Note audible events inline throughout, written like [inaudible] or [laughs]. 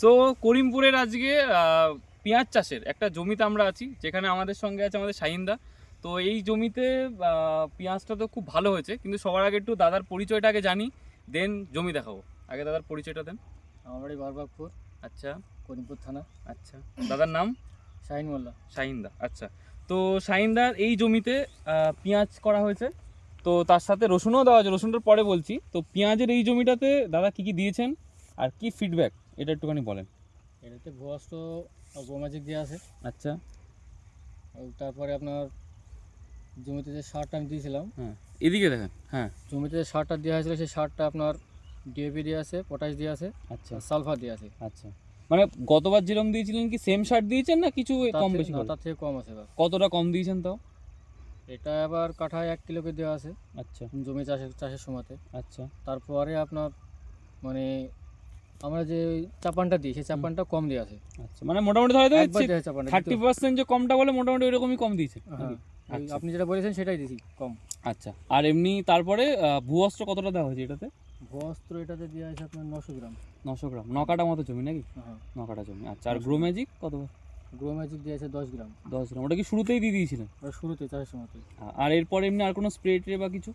So করিমপুরের আজকে পেঁয়াজ চাষের একটা জমিতে আমরা আছি যেখানে আমাদের সঙ্গে আছে আমাদের শাহিনদা। তো এই জমিতে পেঁয়াজটা তো খুব ভালো হয়েছে কিন্তু সবার আগে একটু দাদার পরিচয়টা আগে জানি দেন জমি দেখাবো। আগে দাদার পরিচয়টা দেন। আমার বাড়ি বারবাগপুর আচ্ছা। করিমপুর থানা। আচ্ছা। দাদার নাম? শাহিন মোল্লা। শাহিনদা আচ্ছা। তো শাহিনদার এই জমিতে পেঁয়াজ করা হয়েছে। তো তার সাথে রসুনও দেওয়া হয়েছে রসুনটার পরে বলছি। তো পেঁয়াজের এই জমিটাতে দাদা কি কি দিয়েছেন আর কি ফিডব্যাক এটা একটুখানি বলেন। এটাতে ভুয়াস্ত গোমাজিক দেওয়া আছে। আচ্ছা। তারপরে আপনার জমিতে যে সারটা আমি দিয়েছিলাম হ্যাঁ। এদিকে দেখেন হ্যাঁ। জমিতে যে সারটা দেওয়া হয়েছিল সেই সারটা আপনার ডিএপি দেওয়া আছে পটাশ দিয়ে আছে আচ্ছা। সালফার দেওয়া আছে। আচ্ছা। মানে গতবার যেরকম দিয়েছিলেন কি সেম সার দিয়েছেন না কিছু কম বেশি তার থেকে কম আছে কতটা কম দিয়েছেন তাও? এটা আবার কাঠায় এক কিলোকে দেওয়া আছে। আচ্ছা। জমি চাষের চাষের সময়তে। আচ্ছা। তারপরে আপনার মানে আমরা যে চাপানটা দিই সেই চাপানটা কম দেওয়া আছে। আচ্ছা মানে মোটামুটি চাপানটা থার্টি পার্সেন্ট যে কমটা বলে মোটামুটি ওইরকমই কম দিয়েছে হ্যাঁ আচ্ছা। আপনি যেটা বলেছেন সেটাই দিয়েছি কম। আচ্ছা আর এমনি তারপরে আহ, ভূ অস্ত্র কতটা দেওয়া হয়েছে এটাতে? বস্ত্র এটাতে দেওয়া হয়েছে আপনার নশো গ্রাম। নশো গ্রাম নকাটা মতো জমি নাকি? হ্যাঁ নকাটা জমি আচ্ছা আর গ্রো ম্যাজিক কত? গ্রো ম্যাজিক দিয়েছে দশ গ্রাম। দশ গ্রাম ওটা কি শুরুতেই দিয়ে দিয়েছিলেন? ওটা শুরুতে চাষের সময়তে আ- আর এরপর এমনি আর কোনো স্প্রে ট্রে বা কিছু?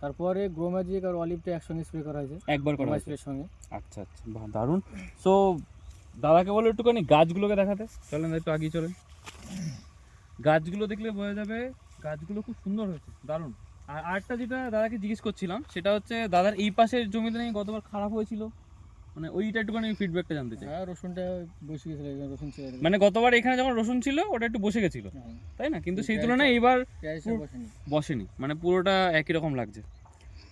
তারপরে গ্রোম্যাজিক আর অলিভটা একসঙ্গে স্প্রে করা হয়েছে। একবার করা হয়েছে? স্প্রের সঙ্গে। আচ্ছা আচ্ছা বাহ দারুণ। সো দাদাকে বলো একটুখানি গাছগুলোকে দেখাতে। চলেন একটু আগিয়ে চলেন। গাছগুলো দেখলে বোঝা যাবে গাছগুলো খুব সুন্দর হয়েছে দারুণ। আর আরেকটা যেটা দাদাকে জিজ্ঞেস করছিলাম সেটা হচ্ছে দাদার এই পাশের জমিতে নাকি গতবার খারাপ হয়েছিল? মানে ওইটা একটুখানি ফিডব্যাকটা জানতে চাই। হ্যাঁ রসুনটা বসে গেছিল রসুন ছিল মানে গতবার এখানে যখন রসুন ছিল ওটা একটু বসে গেছিল। হ্যাঁ, তাই না? কিন্তু সেই তুলনায় বসেনি। বসেনি। মানে পুরোটা একই রকম লাগছে।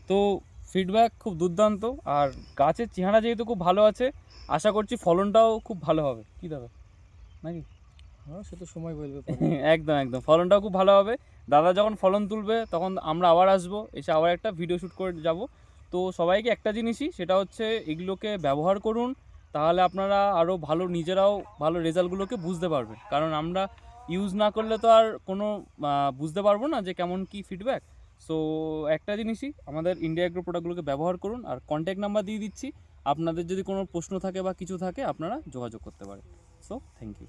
তো ফিডব্যাক খুব দুর্দান্ত। আর গাছের চেহারা যেহেতু খুব ভালো আছে আশা করছি ফলনটাও খুব ভালো হবে। কি দাদা? নাকি? হ্যাঁ সে তো সময় বলবে। [laughs] একদম একদম। ফলনটাও খুব ভালো হবে। দাদা যখন ফলন তুলবে তখন আমরা আবার আসব এসে আবার একটা ভিডিও শ্যুট করে যাব। তো সবাইকে একটা জিনিসই, সেটা হচ্ছে এগুলোকে ব্যবহার করুন, তাহলে আপনারা আরও ভালো নিজেরাও ভালো রেজাল্টগুলোকে বুঝতে পারবেন। কারণ আমরা ইউজ না করলে তো আর কোনো বুঝতে পারব না যে কেমন কি ফিডব্যাক সো একটা জিনিসই, আমাদের ইন্ডিয়া এগ্রো প্রোডাক্টগুলোকে ব্যবহার করুন, আর কন্ট্যাক্ট নাম্বার দিয়ে দিচ্ছি। আপনাদের যদি কোনো প্রশ্ন থাকে বা কিছু থাকে, আপনারা যোগাযোগ করতে পারেন। So thank you